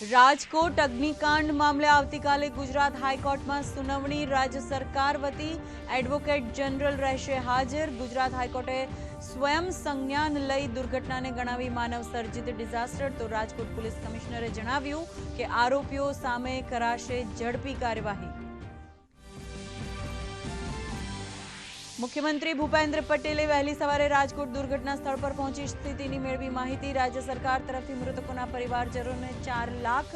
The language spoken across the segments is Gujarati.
રાજકોટ અગ્નિકાંડ મામલે આવતીકાલે ગુજરાત હાઈકોર્ટમાં સુનાવણી, રાજ્ય સરકાર વતી એડવોકેટ જનરલ રહેશે હાજર. ગુજરાત હાઈકોર્ટે સ્વયં સંજ્ઞાન લઈ દુર્ઘટનાને ગણાવી માનવ સર્જિત ડિઝાસ્ટર તો રાજકોટ પોલીસ કમિશનરે જણાવ્યું કે આરોપીઓ સામે કરાશે ઝડપી કાર્યવાહી. મુખ્યમંત્રી ભૂપેન્દ્ર પટેલે વહેલી સવારે રાજકોટ દુર્ઘટના સ્થળ પર પહોંચી સ્થિતિની મેળવી માહિતી. રાજ્ય સરકાર તરફથી મૃતકોના પરિવારજનોને ચાર લાખ,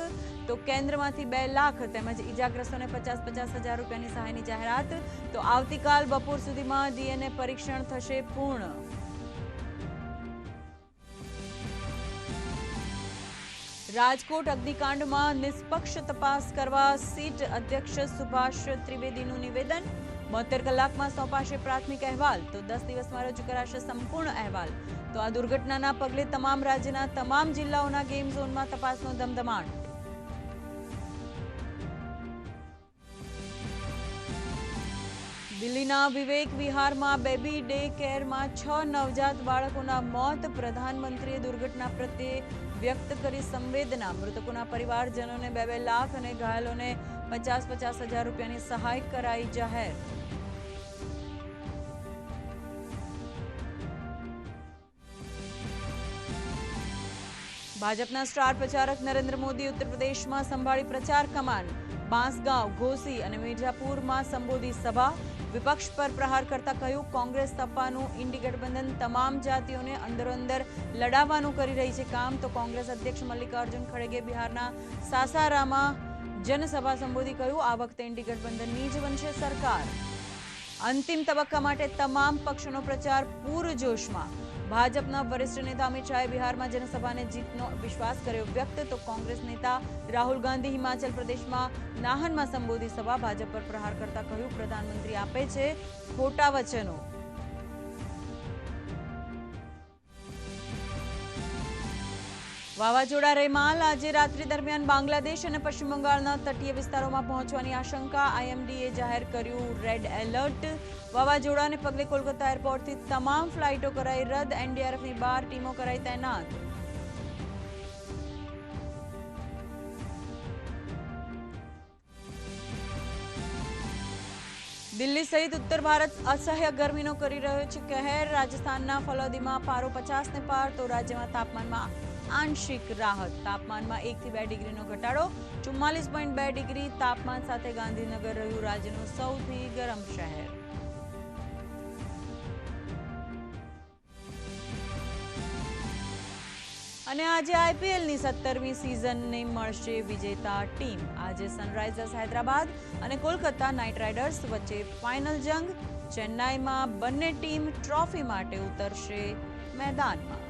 તો કેન્દ્રમાંથી બે લાખ તેમજ ઈજાગ્રસ્તોને પચાસ પચાસ હજાર રૂપિયાની સહાયની જાહેરાત. તો આવતીકાલ બપોર સુધીમાં ડીએનએ પરીક્ષણ થશે પૂર્ણ. રાજકોટ અગ્નિકાંડમાં નિષ્પક્ષ તપાસ કરવા સીટ અધ્યક્ષ સુભાષ ત્રિવેદીનું નિવેદન. બોતેર કલાકમાં સોંપાશે પ્રાથમિક અહેવાલ. તો દસ દિવસમાં રજૂ કરાશે સંપૂર્ણ અહેવાલ. તો આ દુર્ઘટનાના પગલે તમામ રાજ્યના તમામ જિલ્લાઓના ગેમ ઝોનમાં તપાસનો ધમધમાટ. દિલ્હીના વિવેક વિહારમાં બેબી ડે કેરમાં છ નવજાત બાળકોના મોત. પ્રધાનમંત્રીએ દુર્ઘટના પ્રત્યે વ્યક્ત કરી સંવેદના. મૃતકોના પરિવારજનોને બે બે લાખ અને ઘાયલોને પચાસ પચાસ હજાર રૂપિયાની સહાય કરાઈ જાહેર. ભાજપના સ્ટાર પ્રચારક નરેન્દ્ર મોદી ઉત્તર પ્રદેશમાં સંભાળી પ્રચાર કમાન, બાંસગાંવ, ઘોસી અને મિર્ઝાપુરમાં સંબોધી સભા, વિપક્ષ પર પ્રહાર કરતા કહ્યું, કોંગ્રેસ સપાનું ઇન્ડી ગઠબંધન તમામ જાતિઓને અંદરોઅંદર લડાવવાનું કરી રહી છે કામ. તો કોંગ્રેસ અધ્યક્ષ મલ્લિકાર્જુન ખડગે બિહારના સાસારામાં જનસભા સંબોધી કહ્યું, આ વખતે ઇન્ડી ગઠબંધનની જ બનશે સરકાર. અંતિમ તબક્કા માટે તમામ પક્ષોનો પ્રચાર પૂરજોશમાં. ભાજપના વરિષ્ઠ નેતા અમિત શાહે બિહારમાં જનસભાને જીતનો વિશ્વાસ કર્યો વ્યક્ત, તો કોંગ્રેસ નેતા રાહુલ ગાંધી હિમાચલ પ્રદેશમાં નાહનમાં સંબોધી સભા ભાજપ પર પ્રહાર કરતા કહ્યું, પ્રધાનમંત્રી આપે છે ખોટા વચનો. વાવાઝોડા રેમાલ આજે રાત્રિ દરમિયાન બાંગ્લાદેશ અને પશ્ચિમ બંગાળના તટીય વિસ્તારોમાં પહોંચવાની આશંકા. આઈએમડીએ જાહેર કર્યું રેડ એલર્ટ. વાવાઝોડાને પગલે કોલકાતા એરપોર્ટથી તમામ ફ્લાઇટો કરાઈ રદ. એનડીઆરએફની બાર ટીમો કરાઈ તૈનાત. દિલ્હી સહિત ઉત્તર ભારત અસહ્ય ગરમીનો કરી રહ્યો છે કહેર. રાજસ્થાનના ફલોદીમાં પારો પચાસને પાર, તો રાજ્યમાં તાપમાનમાં આંશિક રાહત. તાપમાનમાં એકથી બે ડિગ્રીનો ઘટાડો, ચુમ્માલીસ પોઈન્ટ બે ડિગ્રી તાપમાન સાથે ગાંધીનગર રહ્યું રાજ્યનું સૌથી ગરમ શહેર. અને આજે આઈપીએલની સત્તરમી સિઝનને મળશે વિજેતા ટીમ. આજે સનરાઇઝર્સ હૈદરાબાદ અને કોલકાતા નાઇટ રાઇડર્સ વચ્ચે ફાઇનલ જંગ. ચેન્નાઈમાં બંને ટીમ ટ્રોફી માટે ઉતરશે મેદાનમાં.